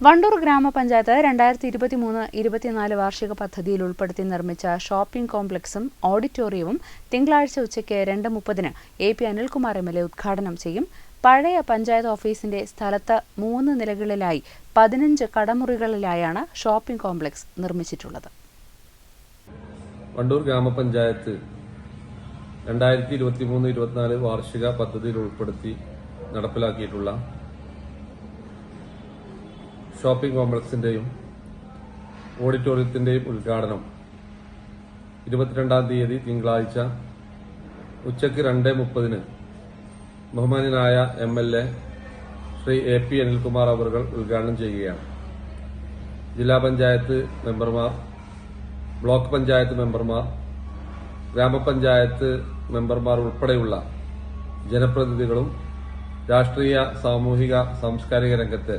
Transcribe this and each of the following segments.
Wandoor ഗ്രാമപഞ്ചായത്ത് രണ്ടായിരത്തി ഇരുപത്തി മൂന്ന് ഇരുപത്തിനാല് വാർഷിക പദ്ധതിയിൽ ഉൾപ്പെടുത്തി നിർമ്മിച്ച ഷോപ്പിംഗ് കോംപ്ലക്സും ഓഡിറ്റോറിയവും തിങ്കളാഴ്ച ഉച്ചയ്ക്ക് രണ്ട് മുപ്പതിന് A P Anilkumar M L A ഉദ്ഘാടനം ചെയ്യും. പഴയ പഞ്ചായത്ത് ഓഫീസിന്റെ സ്ഥലത്ത് മൂന്ന് നിലകളിലായി പതിനഞ്ച് കടമുറികളിലായാണ് ഷോപ്പിംഗ് കോംപ്ലക്സ് നിർമ്മിച്ചിട്ടുള്ളത്. വണ്ടൂർ ഗ്രാമപഞ്ചായത്ത് രണ്ടായിരത്തി ഇരുപത്തി മൂന്ന് ഇരുപത്തിനാല് വാർഷിക പദ്ധതിയിൽ ഉൾപ്പെടുത്തി നടപ്പിലാക്കിയിട്ടുള്ള ഷോപ്പിംഗ് കോംപ്ലക്സിന്റെയും ഓഡിറ്റോറിയത്തിന്റെയും ഉദ്ഘാടനം. ഇരുപത്തിരണ്ടാം തീയതി തിങ്കളാഴ്ച ഉച്ചയ്ക്ക് രണ്ട് മുപ്പതിന് ബഹുമാനായ M L A Shri A P Anilkumar അവറുകൾ ഉദ്ഘാടനം ചെയ്യുകയാണ്. ജില്ലാ പഞ്ചായത്ത് മെമ്പർമാർ ബ്ലോക്ക് പഞ്ചായത്ത് മെമ്പർമാർ ഗ്രാമപഞ്ചായത്ത് മെമ്പർമാർ ഉൾപ്പെടെയുള്ള ജനപ്രതിനിധികളും രാഷ്ട്രീയ സാമൂഹിക സാംസ്കാരിക രംഗത്തെ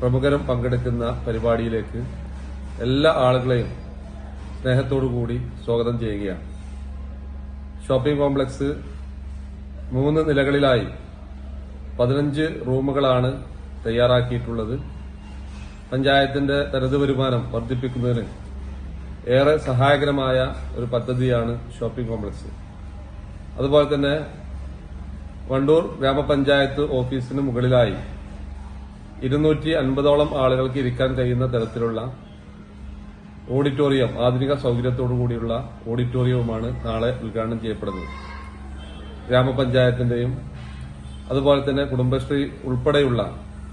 പ്രമുഖരും പങ്കെടുക്കുന്ന പരിപാടിയിലേക്ക് എല്ലാ ആളുകളെയും സ്നേഹത്തോടു കൂടി സ്വാഗതം ചെയ്യുകയാണ്. ഷോപ്പിംഗ് കോംപ്ലക്സ് മൂന്ന് നിലകളിലായി പതിനഞ്ച് റൂമുകളാണ് തയ്യാറാക്കിയിട്ടുള്ളത്. പഞ്ചായത്തിന്റെ തനത് വരുമാനം വർദ്ധിപ്പിക്കുന്നതിന് ഏറെ സഹായകരമായ ഒരു പദ്ധതിയാണ് ഷോപ്പിംഗ് കോംപ്ലക്സ്. അതുപോലെ തന്നെ വണ്ടൂർ ഗ്രാമപഞ്ചായത്ത് ഓഫീസിന് മുകളിലായി ഇരുന്നൂറ്റി അൻപതോളം ആളുകൾക്ക് ഇരിക്കാൻ കഴിയുന്ന തരത്തിലുള്ള ഓഡിറ്റോറിയം ആധുനിക സൗകര്യത്തോടു കൂടിയുള്ള ഓഡിറ്റോറിയവുമാണ് നാളെ ഉദ്ഘാടനം ചെയ്യപ്പെടുന്നത്. ഗ്രാമപഞ്ചായത്തിന്റെയും അതുപോലെ തന്നെ കുടുംബശ്രീ ഉൾപ്പെടെയുള്ള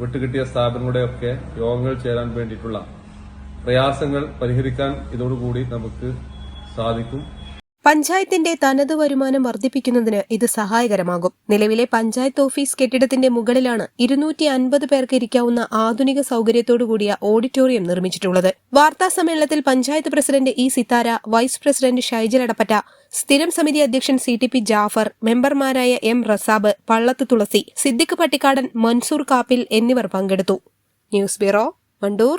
വിട്ടുകിട്ടിയ സ്ഥാപനങ്ങളുടെയൊക്കെ യോഗങ്ങൾ ചേരാൻ വേണ്ടിയിട്ടുള്ള പ്രയാസങ്ങൾ പരിഹരിക്കാൻ ഇതോടുകൂടി നമുക്ക് സാധിക്കും. പഞ്ചായത്തിന്റെ തനത് വരുമാനം വർദ്ധിപ്പിക്കുന്നതിന് ഇത് സഹായകരമാകും. നിലവിലെ പഞ്ചായത്ത് ഓഫീസ് കെട്ടിടത്തിന്റെ മുകളിലാണ് ഇരുന്നൂറ്റി അൻപത് പേർക്ക് ഇരിക്കാവുന്ന ആധുനിക സൗകര്യത്തോടുകൂടിയ ഓഡിറ്റോറിയം നിർമ്മിച്ചിട്ടുള്ളത്. വാർത്താ സമ്മേളനത്തിൽ panchayat president E Sithara vice president Shaijal Adappatta സ്ഥിരം സമിതി അധ്യക്ഷൻ സി ടി പി ജാഫർ മെമ്പർമാരായ എം റസാബ് പള്ളത്ത് തുളസി സിദ്ദിഖ് പട്ടിക്കാടൻ മൻസൂർ കാപ്പിൽ എന്നിവർ പങ്കെടുത്തു. News bureau Wandoor